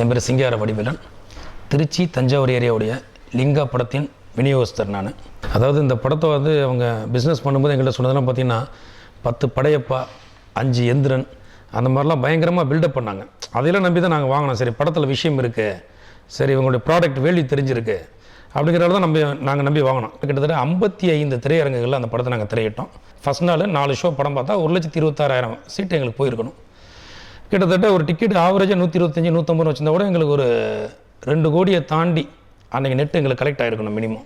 என் பேர் சிங்கார வடிவேலன். திருச்சி தஞ்சாவூர் ஏரியாவுடைய லிங்கா படத்தின் விநியோகஸ்தர் நான். அதாவது இந்த படத்தை வந்து அவங்க பிஸ்னஸ் பண்ணும்போது எங்கள்கிட்ட சொன்னதெல்லாம் பார்த்தீங்கன்னா பத்து படையப்பா அஞ்சு எந்திரன் அந்த மாதிரிலாம் பயங்கரமாக பில்டப் பண்ணாங்க. அதையெல்லாம் நம்பி தான் நாங்கள் வாங்கினோம். சரி படத்தில் விஷயம் இருக்குது சரி இவங்களுடைய ப்ராடக்ட் வேல்யூ தெரிஞ்சிருக்கு. அப்படிங்கிறத தான் நம்பி நாங்கள் நம்பி வாங்கினோம். கிட்டத்தட்ட ஐம்பத்தி ஐந்து திரையரங்குகளில் அந்த படத்தை நாங்கள் திரையிட்டோம். ஃபஸ்ட் நாள் நாலு ஷோ படம் பார்த்தா ஒரு லட்சத்தி இருபத்தாறாயிரம் சீட்டு எங்களுக்கு போயிருக்கணும். கிட்டத்தட்ட ஒரு டிக்கெட் ஆவரேஜாக நூற்றி இருபத்தஞ்சி நூற்றம்பது வச்சிருந்தா கூட எங்களுக்கு ஒரு ரெண்டு கோடியை தாண்டி அன்றைக்கி நெட் எங்களுக்கு கலெக்ட் ஆகிருக்கணும் மினிமம்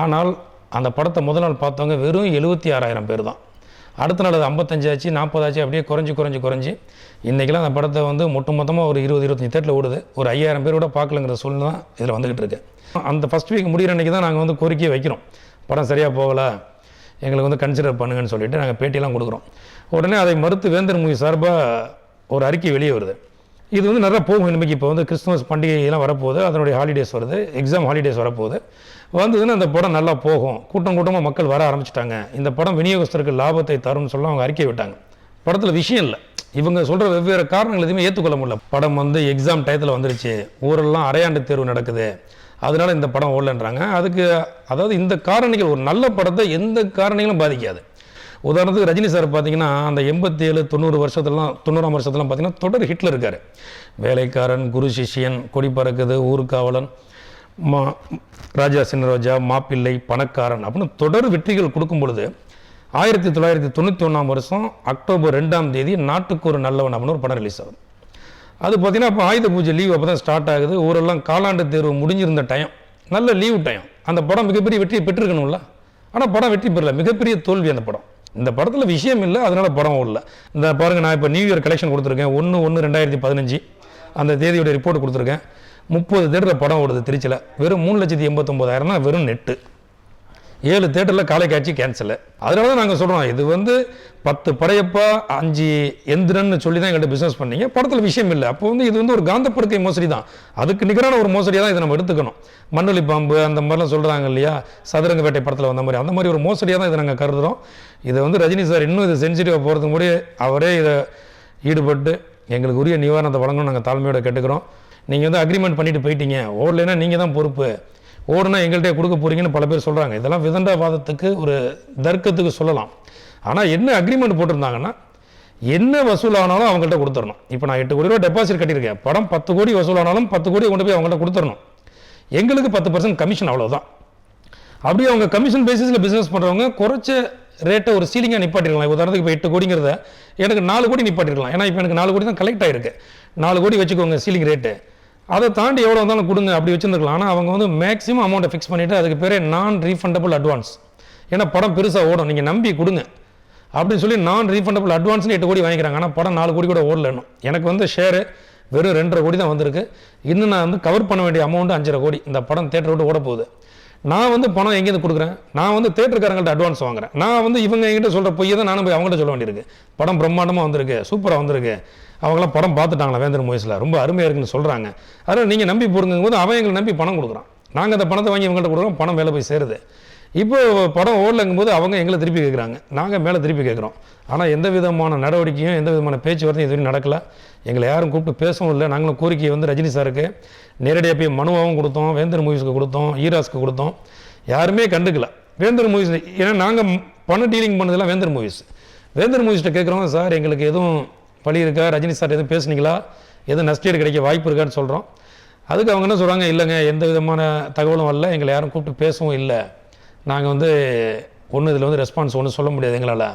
ஆனால் அந்த படத்தை முதல் நாள் பார்த்தவங்க வெறும் எழுபத்தி ஆறாயிரம் பேர் தான். அடுத்த நாள் அது ஐம்பத்தஞ்சாச்சு நாற்பதாச்சு அப்படியே குறைஞ்சி குறைஞ்சி குறைஞ்சி. இன்றைக்கெல்லாம் அந்த படத்தை வந்து மொத்த மொத்தமாக ஒரு இருபது இருபத்தஞ்சி தேட்டரில் ஓடுது. ஒரு ஐயாயிரம் பேர் கூட பார்க்கலங்கிற சூழ்நிலை தான் இதில் வந்துக்கிட்டு இருக்கு. அந்த ஃபஸ்ட் வீக் முடிகிற அன்றைக்கி தான் நாங்கள் வந்து கோரிக்கையை வைக்கிறோம். படம் சரியாக போகலை எங்களுக்கு வந்து கன்சிடர் பண்ணுங்கன்னு சொல்லிட்டு நாங்கள் பேட்டியெல்லாம் கொடுக்குறோம். உடனே அதை மறுத்து வேந்தர் மூவி சார்பாக ஒரு அறிக்கை வெளியே வருது. இது வந்து நிறையா போகும். இனிமேல் இப்போ வந்து கிறிஸ்துமஸ் பண்டிகைலாம் வரப்போகுது. அதனுடைய ஹாலிடேஸ் வருது. எக்ஸாம் ஹாலிடேஸ் வரப்போகுது. வந்ததுன்னா அந்த படம் நல்லா போகும். கூட்டம் கூட்டமாக மக்கள் வர ஆரம்பிச்சிட்டாங்க. இந்த படம் விநியோகஸ்தருக்கு லாபத்தை தரும்னு சொல்ல அவங்க அறிக்கை விட்டாங்க. படத்தில் விஷயம் இல்லை. இவங்க சொல்கிற வெவ்வேறு காரணங்கள் எதுவுமே ஏற்றுக்கொள்ள முடியல. படம் வந்து எக்ஸாம் டயத்தில் வந்துருச்சு. ஊரெல்லாம் அரையாண்டு தேர்வு நடக்குது. அதனால் இந்த படம் ஓடலன்றாங்க. அதுக்கு அதாவது இந்த காரணிகள் ஒரு நல்ல படத்தை எந்த காரணிகளும் பாதிக்காது. உதாரணத்துக்கு ரஜினி சார் பார்த்தீங்கன்னா அந்த எண்பத்தேழு தொண்ணூறு வருஷத்துலாம் தொண்ணூறாம் வருஷத்துலாம் பார்த்தீங்கன்னா தொடர் ஹிட்டில் இருக்கார். வேலைக்காரன் குரு சிஷ்யன் கொடி பறக்குது ஊர்காவலன் மா ராஜா சின்னரோஜா மாப்பிள்ளை பணக்காரன் அப்படின்னு தொடர் வெற்றிகள் கொடுக்கும் பொழுது ஆயிரத்தி தொள்ளாயிரத்தி தொண்ணூற்றி ஒன்றாம் வருஷம் அக்டோபர் ரெண்டாம் தேதி நாட்டுக்கு ஒரு நல்லவன் அப்படின்னு ஒரு படம் ரிலீஸ் ஆகும் அது பார்த்தீங்கன்னா அப்போ ஆயுத பூஜை லீவ் அப்போ தான் ஸ்டார்ட் ஆகுது. ஊரெல்லாம் காலாண்டு தேர்வு முடிஞ்சிருந்த டைம் நல்ல லீவ் டைம் அந்த படம் மிகப்பெரிய வெற்றியை பெற்றிருக்கணும்ல? ஆனால் படம் வெற்றி பெறல. மிகப்பெரிய தோல்வி அந்த படம். இந்த படத்தில் விஷயம் இல்லை அதனால் படம் இல்லை இந்த பாருங்கள் நான் இப்போ நியூ இயர் கலெக்ஷன் கொடுத்துருக்கேன். ஒன்று ஒன்று ரெண்டாயிரத்தி பதினஞ்சு. அந்த தேதியோட ரிப்போர்ட் கொடுத்துருக்கேன். முப்பது தேட்டரில் படம் ஓடுது திருச்சியில் வெறும் மூணு லட்சத்தி எண்பத்தொம்பதாயிரம்னா வெறும் நெட்டு ஏழு தேட்டரில் காலை காட்சி கேன்சலு அதனால தான் நாங்கள் சொல்கிறோம் இது வந்து பத்து படையப்பா அஞ்சு எந்திரன்னு சொல்லி தான் எங்கள்கிட்ட பிஸ்னஸ் பண்ணீங்க. படத்தில் விஷயம் இல்லை. அப்போ வந்து இது வந்து ஒரு காந்தப்படுக்கை மோசடி தான். அதுக்கு நிகரான ஒரு மோசடியாக தான் இதை நம்ம எடுத்துக்கணும். மண்ணொலி பாம்பு அந்த மாதிரிலாம் சொல்கிறாங்க இல்லையா? சதுரங்க வேட்டை படத்தில் வந்த மாதிரி. அந்த மாதிரி ஒரு மோசடியாக தான் இதை நாங்கள் கருதுகிறோம் இதை வந்து ரஜினி சார் இன்னும் இது சென்சிட்டிவாக போகிறதுக்கு முன்னாடி அவரே இதை ஈடுபட்டு எங்களுக்கு உரிய நிவாரணத்தை வழங்கணும் நாங்கள் தாழ்மையோட கேட்டுக்கிறோம். நீங்கள் வந்து அக்ரிமெண்ட் பண்ணிட்டு போயிட்டீங்க. ஓடலைன்னா நீங்கள் தான் பொறுப்பு. ஓடுனா எங்கள்கிட்ட கொடுக்க போறீங்கன்னு பல பேர் சொல்கிறாங்க இதெல்லாம் விதண்டாவாதத்துக்கு ஒரு தர்க்கத்துக்கு சொல்லலாம். ஆனால் என்ன அக்ரிமெண்ட் போட்டிருந்தாங்கன்னா என்ன வசூலானாலும் அவங்கள்ட்ட கொடுத்துடணும். இப்போ நான் எட்டு கோடி ரூபா டெபாசிட் கட்டியிருக்கேன். படம் பத்து கோடி வசூலானாலும் பத்து கோடி கொண்டு போய் அவங்கள்ட்ட கொடுத்துடணும். எங்களுக்கு பத்து பர்சன்ட் கமிஷன் அவ்வளோதான் அப்படியே அவங்க கமிஷன் பேசிஸில் பிஸ்னஸ் பண்ணுறவங்க குறைச்ச ரேட்டை ஒரு சீலிங்காக நிப்பாட்டிருக்கலாம் உதாரணத்துக்கு இப்போ எட்டு கோடிங்கிறத எனக்கு நாலு கோடி நிப்பாட்டிருக்கலாம் ஏன்னா இப்போ எனக்கு நாலு கோடி தான் கலெக்ட் ஆயிருக்கு. நாலு கோடி வச்சுக்கோங்க சீலிங் ரேட்டு அதை தாண்டி எவ்வளோ வந்தாலும் கொடுங்க அப்படி வச்சுருந்துருக்கலாம். ஆனால் அவங்க வந்து மேக்ஸிமம் அமௌண்ட்டை ஃபிக்ஸ் பண்ணிவிட்டு அதுக்கு பேரே நான் ரீஃபண்டபிள் அட்வான்ஸ் ஏன்னா படம் பெருசாக ஓடும். நீங்கள் நம்பி கொடுங்க. அப்படின்னு சொல்லி நான் ரீஃபண்டபிள் அட்வான்ஸ்னு எட்டு கோடி வாங்கிக்கிறாங்க. ஆனால் படம் நாலு கோடி கூட ஓடல எனக்கு வந்து ஷேரு வெறும் ரெண்டரை கோடி தான் வந்திருக்கு. இன்னும் நான் வந்து கவர் பண்ண வேண்டிய அமௌண்ட்டு அஞ்சரை கோடி. இந்த படம் தேட்டர் விட்டு ஓட போகுது. நான் வந்து பணம் எங்கேருந்து கொடுக்குறேன்? நான் வந்து தேட்டருக்காரங்கள்ட்ட அட்வான்ஸ் வாங்குறேன். நான் வந்து இவங்க என்கிட்ட சொல்கிற பொய்யை தான் நானும் போய் அவங்கள்ட்ட சொல்ல வேண்டியிருக்கு. படம் பிரம்மாண்டமாக வந்திருக்கு சூப்பராக வந்திருக்கு. அவங்களாம் படம் பார்த்துட்டாங்களா வேந்தர் மூவிஸில் ரொம்ப அருமையாக இருக்குன்னு சொல்கிறாங்க அதனால் நீங்கள் நம்பி போடுங்கும் போது அவன் எங்களை நம்பி பணம் கொடுக்குறான். நாங்கள் அந்த பணத்தை வாங்கி இவங்கள்ட்ட கொடுக்குறோம் பணம் மேலே போய் சேருது. இப்போ படம் ஓடலங்கும் போது அவங்க எங்களை திருப்பி கேட்குறாங்க நாங்கள் மேலே திருப்பி கேட்குறோம் ஆனால் எந்த விதமான நடவடிக்கையும் எந்த விதமான பேச்சுவார்த்தையும் எதுவும் நடக்கலை. எங்களை யாரும் கூப்பிட்டு பேசவும் இல்லை. நாங்களும் கோரிக்கையை வந்து ரஜினி சாருக்கு நேரடியாக போய் மனுவாகவும் கொடுத்தோம் வேந்தர் மூவிஸ்க்கு கொடுத்தோம் ஈராஸ்க்கு கொடுத்தோம். யாருமே கண்டுக்கல. வேந்தர் மூவிஸ் ஏன்னா நாங்கள் பணம் டீலிங் பண்ணதெல்லாம் வேந்தர் மூவிஸ். வேந்தர் மூவிஸ்கிட்ட கேட்குறோம் சார் எங்களுக்கு எதுவும் பழி இருக்கா? ரஜினி சார் எதுவும் பேசுனீங்களா? எதுவும் நஷ்டீடு கிடைக்க வாய்ப்பு இருக்கான்னு சொல்கிறோம் அதுக்கு அவங்க என்ன சொல்கிறாங்க இல்லைங்க எந்த விதமான தகவலும் வரல. எங்களை யாரும் கூப்பிட்டு பேசவும் இல்லை. நாங்கள் வந்து ஒன்றும் இதில் வந்து ரெஸ்பான்ஸ் ஒன்றும் சொல்ல முடியாது எங்களால்.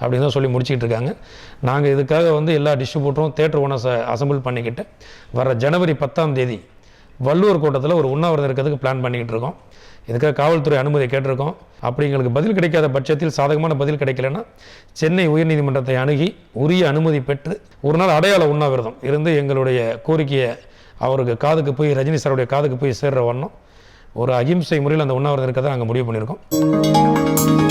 அப்படின்னு தான் சொல்லி முடிச்சிக்கிட்டு இருக்காங்க. நாங்கள் இதுக்காக வந்து எல்லா டிஸ்ட்ரிபியூட்டரும் தேட்டர் ஓனர்ஸை அசம்பிள் பண்ணிக்கிட்டு வர ஜனவரி பத்தாம் தேதி வள்ளுவர் கூட்டத்தில் ஒரு உண்ணாவிரதம் இருக்கிறதுக்கு பிளான் பண்ணிக்கிட்டு இருக்கோம். இதுக்காக காவல்துறை அனுமதி கேட்டிருக்கோம். அப்படி எங்களுக்கு பதில் கிடைக்காத பட்சத்தில் சாதகமான பதில் கிடைக்கலன்னா சென்னை உயர்நீதிமன்றத்தை அணுகி உரிய அனுமதி பெற்று ஒரு நாள் அடையாள உண்ணாவிரதம் இருந்து எங்களுடைய கோரிக்கையை அவருக்கு காதுக்கு போய் ரஜினி சாருடைய காதுக்கு போய் சேர்ற வண்ணம் ஒரு அகிம்சை முறையில் அந்த உண்ணாவிரதம் இருக்கிறத நாங்கள் முடிவு பண்ணியிருக்கோம்.